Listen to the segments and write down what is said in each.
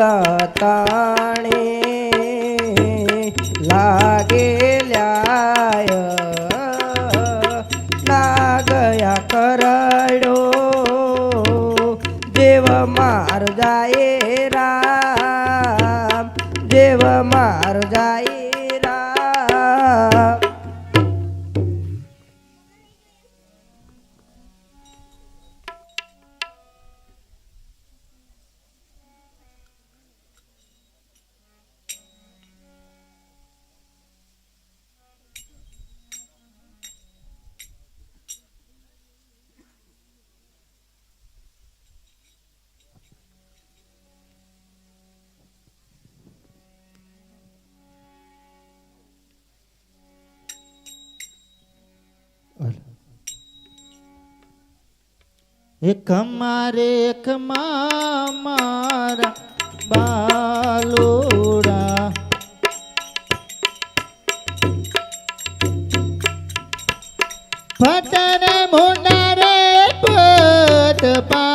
તાણે લાગેલ્યાય ના ગયા કરડો. દેવ માર જાય રામ. દેવ માર જાય એક મારે એક મારા બાલોડા. પટરે મોટા રે પટ પાપિયા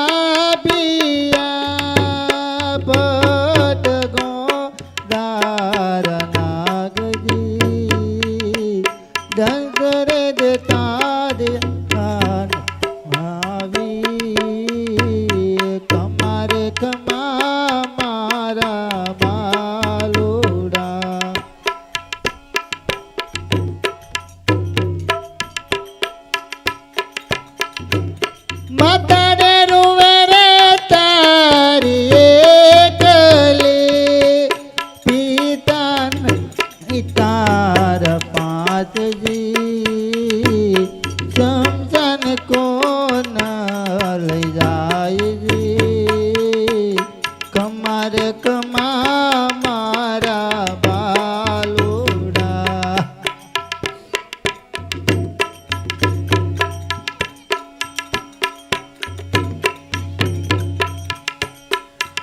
Matarero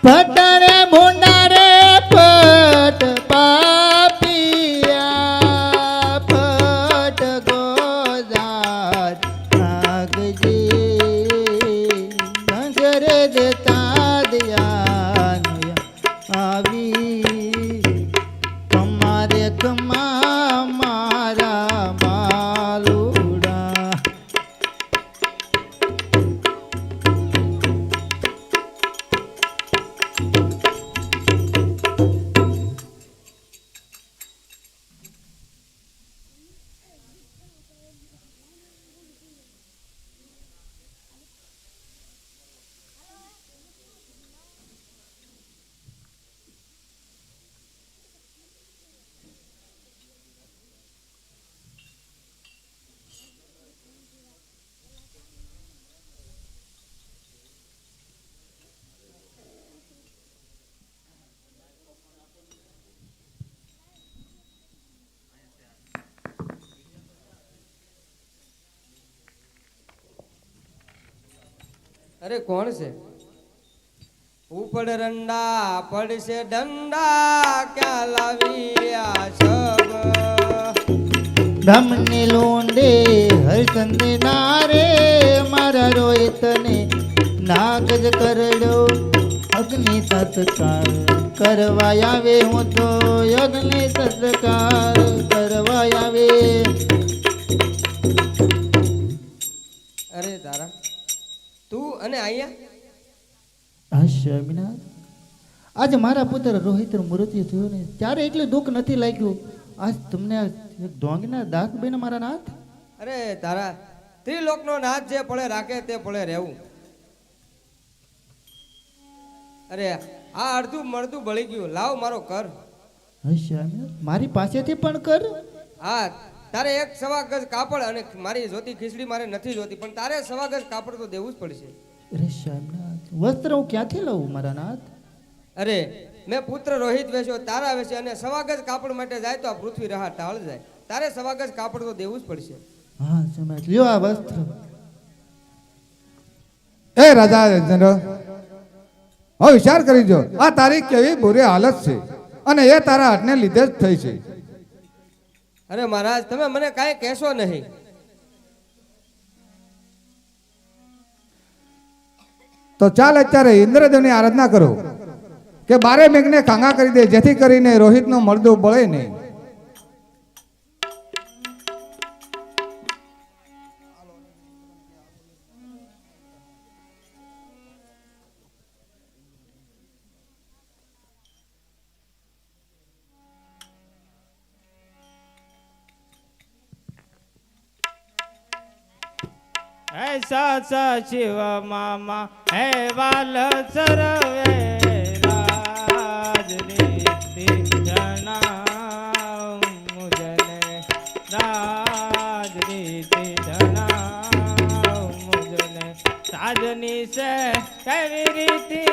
પટરે મુંડારે પટ પાપિયા પટ ગોદાર નાગજી નજરે દેતા દયા આવી. તમારે કમા અરે કોણ છે? ઉપડ રંડા પડશે ડંડા, ક્યાં લાવી આ સબ ધમને લોંડે હરચંદ નારે, મારા રોહિતને નાગજ કરડો. અગ્નિ સત્કાર કરવા આવે હું તો, અગ્નિ સત્કાર કરવા આવે. અને અહીંયા હા સ્વામિનાથ આજે મારા પુત્ર રોહિતનું મૃત્યુ થયું ને ત્યારે એટલું દુઃખ નથી લાગ્યું. આજ તમને ઢોંગના દાંત બેન મારા નાથ? અરે તારા ત્રિલોકનો નાથ જે પળે રાખે તે પળે રહેવું. અરે આ અડધું મળતું બળી ગયું. લાવ મારો કર. મારી પાસેથી પણ કર. હા તારે એક સવા ગજ કાપડ અને મારી જોતી ખીચડી મારે નથી જોતી પણ તારે સવા ગજ કાપડ તો દેવું જ પડશે. અરે સ્વામિનાથ વસ્ત્ર હું ક્યાંથી લઉં મારા નાથ? અરે મેં પુત્ર રોહિત વેચ્યો તારા વેચ્યો અને સવા ગજ કાપડ માટે જાય તો આ પૃથ્વી રહા ટાળ જાય. તારે સવા ગજ કાપડ તો દેવું જ પડશે. હા સમજ લ્યો આ વસ્ત્ર. એ રાજા રાજેન્દ્ર હવે વિચાર કરી જો આ તારી કેવી બુરી હાલત છે અને એ તારા હાથને લીધે જ થઈ છે. અરે મહારાજ તમે મને કાંઈ કહેશો નહીં. તો ચાલ અત્યારે ઇન્દ્રદેવની આરાધના કરો કે બારે મેઘને ખાંગા કરી દે, જેથી કરીને રોહિતનો મળદું બળે નહીં. ऐसा सचिव मामा है वाल सर्वे राजनीति जना मुझने राजनीति जना मुझने राजनी से कैवी रीति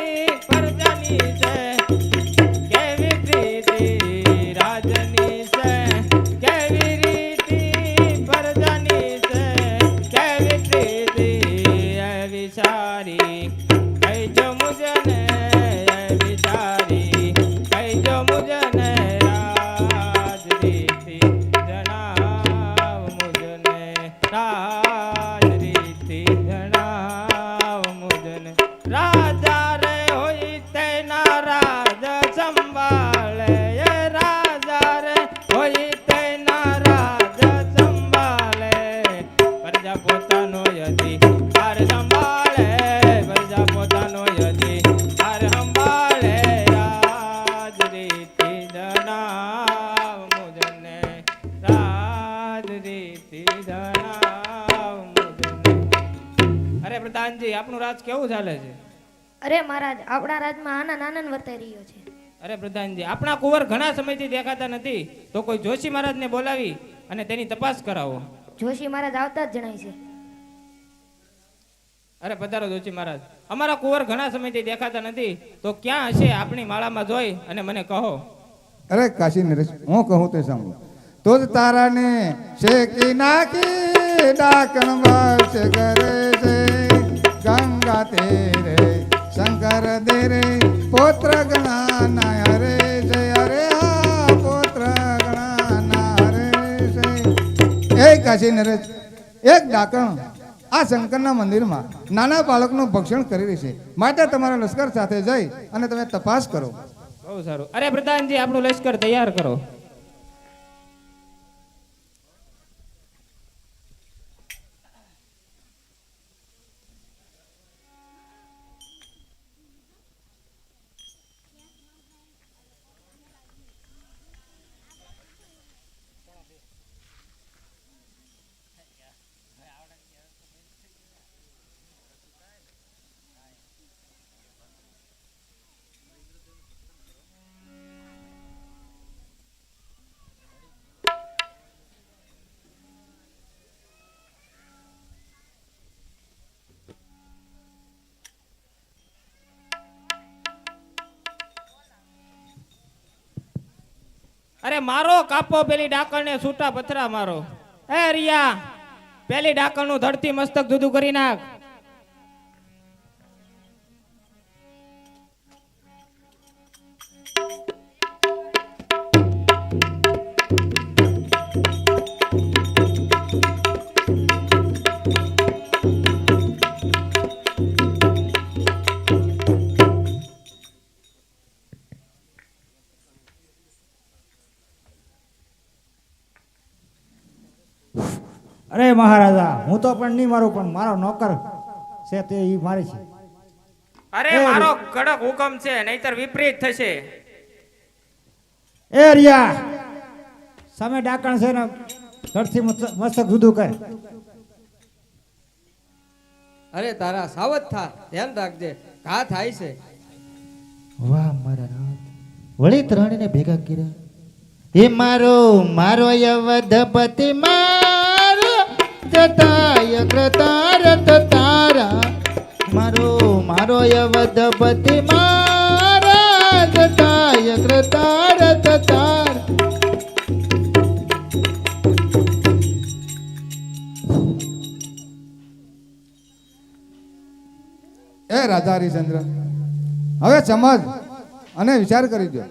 રીતિ અરે પ્રધાનજી આપનું રાજ કેવું ચાલે છે? અરે મહારાજ આપણા રાજમાં આનંદ આનંદ વર્તાઈ રહ્યો છે. અરે પ્રધાનજી આપણા કુંવર ઘણા સમયથી દેખાતા નથી તો કોઈ જોશી મહારાજને બોલાવી અને તેની તપાસ કરાવો. જોશી મહારાજ આવતા જ જણાય છે. અરે પધારો જોશી મહારાજ. અમારા કુંવર ઘણા સમયથી દેખાતા નથી તો ક્યાં હશે આપણી માળામાં જોઈ અને મને કહો. અરે કાશી નરેશ હું કહું તે સાંભળો. તો જ તારાને શેકી નાખી, ડાકણ વર્ષ કરે છે. ગંગા તેરે, શંકર દેરે, પોત્ર ગણાના હરે છે. અરે હા, પોત્ર ગણાના હરે છે. એ કાશી નરેશ, એક ડાકણ આ શંકરના મંદિરમાં નાના બાળકનું ભક્ષણ કરી રહી છે. માટે તમારા લશ્કર સાથે જઈ અને તમે તપાસ કરો. બહુ સારું. અરે પ્રધાનજી, આપણું લશ્કર તૈયાર કરો. અરે મારો કાપો પેલી ડાકણને છૂટા પથરા મારો. એ રિયા, પેલી ડાકણનું ધરતી મસ્તક જુદું કરી નાખ. હું તો પણ નહીં મારું પણ મારો નોકર છે તે એ મારે છે. અરે મારો કડક હુકમ છે નહીતર વિપરીત થશે. એ રિયા સામે ડાકણ છે ને ધરથી મસ્તક જુદું કરે. અરે તારા સાવધ થા ધ્યાન રાખજે ઘા થાય છે. વાહ મારા નાથ વળી ત્રણને ભેગા કર્યા. હે મારો મારો યવધપતિ મારો તારા એ રાજા હરિચંદ્ર હવે સમજ અને વિચાર કરી જો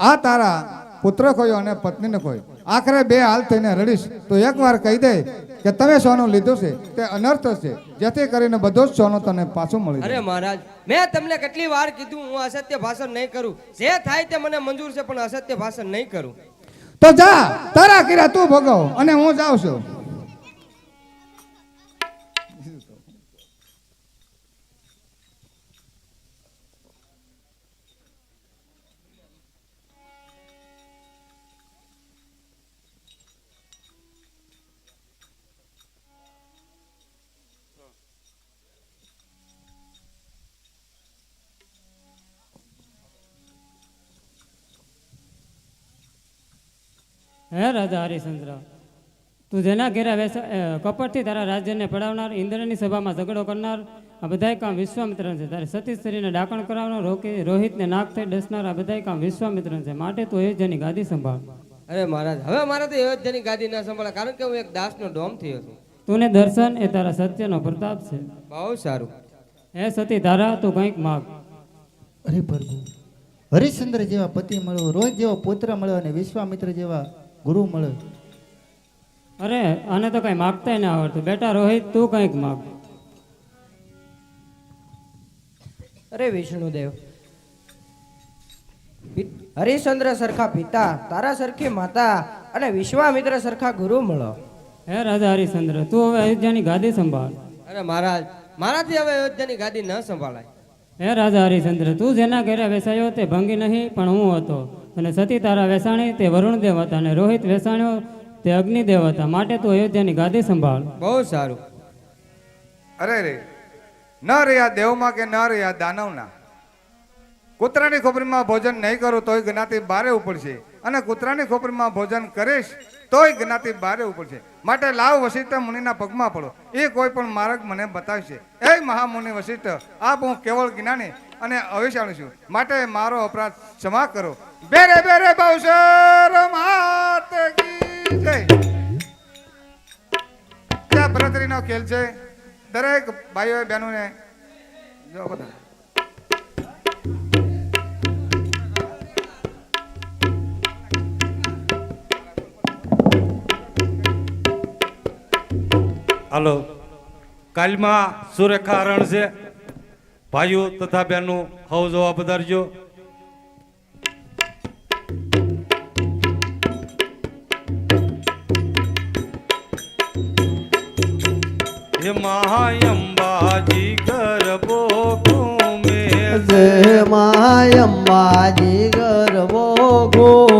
આ તારા પુત્ર કહ્યો અને પત્નીને કહ્યો આખરે બે હાલ થઈને રડીશ. તો એકવાર કહી દે કે તમે સોનું લીધું છે તે અનર્થ છે. જેથી કરીને બધો જ સોનું તને પાછો મળી અરે મહારાજ મેં તમને કેટલી વાર કીધું હું અસત્ય ભાષણ નહીં કરું. જે થાય તે મને મંજૂર છે પણ અસત્ય ભાષણ નહીં કરું. તો જા તારા કિરા તું ભોગવ અને હું જાઉં છું. હે રાજા હરિશ્ચંદ્ર તું જેના ઘેરા વેસા કપટથી તારા રાજ્યને પડાવનાર ઇન્દ્રની સભામાં ઝઘડો કરનાર આ બધાય કામ વિશ્વામિત્ર છે. તારે સતીશ્રીને ડાકણ કરાવનાર રોકી રોહિતને નાક થઈ ડસનાર આ બધાય કામ વિશ્વામિત્ર છે. માટે તું અયોધ્યાની ગાદી સંભાળ. અરે મહારાજ હવે મારાથી અયોધ્યાની ગાદી ના સંભાળે. કારણ કે હું એક દાસનો ડોમ થયો છું. તું દર્શન એ તારા સત્યનો પ્રતાપ છે. બહુ સારું. હે સતી તારા તું કંઈક માગ. અરે પ્રભુ હરિશ્ચંદ્ર જેવા પતિ મળ્યો રોહિત જેવો પુત્ર મળ્યો અને વિશ્વામિત્ર જેવા ગુરુ મળે અરે આને તો કઈ માગતાય ના આવડતું. બેટા રોહિત તું કંઈક માગ. અરે વિષ્ણુદેવ. હરિશ્ચંદ્ર સરખા પિતા તારા સરખી માતા અને વિશ્વામિત્ર સરખા ગુરુ મળો. હે રાજા હરિશ્ચંદ્ર તું હવે અયોધ્યાની ગાદી સંભાળ. અરે મહારાજ મારાથી હવે અયોધ્યાની ગાદી ન સંભાળાય. હે રાજા હરિશ્ચંદ્ર તું જેના ઘરે બેસાયો તે ભંગી નહીં પણ હું હતો. અને સતી તારા વેસાણી તે વરુણ હતા અને રોહિત વેસાણીઓ તે અગ્નિદેવ હતા માટે તું અયોધ્યાની ગાદી સંભાળ. બહુ સારું. અરે રે, ન રહ્યા દેવમાં કે ન રહ્યા દાનવના? કૂતરાની ખોપરીમાં ભોજન નહીં કરું તોય જ્ઞાતિ બારે ઉપડશે અને કૂતરાની ખોપરીમાં ભોજન કરીશ તોય જ્ઞાતિ બારે ઉપડશે માટે લાવ વશિષ્ઠ મુનિના પગમાં પડો. એ કોઈ પણ માર્ગ મને બતાવશે. એ મહામુનિ વશિષ્ઠ આપ હું કેવળ જ્ઞાની અને અવિષાણુ છું. માટે મારો અપરાધ ક્ષમા કરો. બેરે બેરે ಬಹುಶರ કી જય. ત્યાં બરતરીનો ખેલ છે? દરેક ભાઈઓ બહેનોને હાલો. કાલમાં સુરેખા રણ છે. ભાઈઓ તથા બહેનો, હવ જોવા પધારજો મહાયંબાજી ગરબો ઘૂમે જય માયમ્બાજી ગરબો ઘૂમે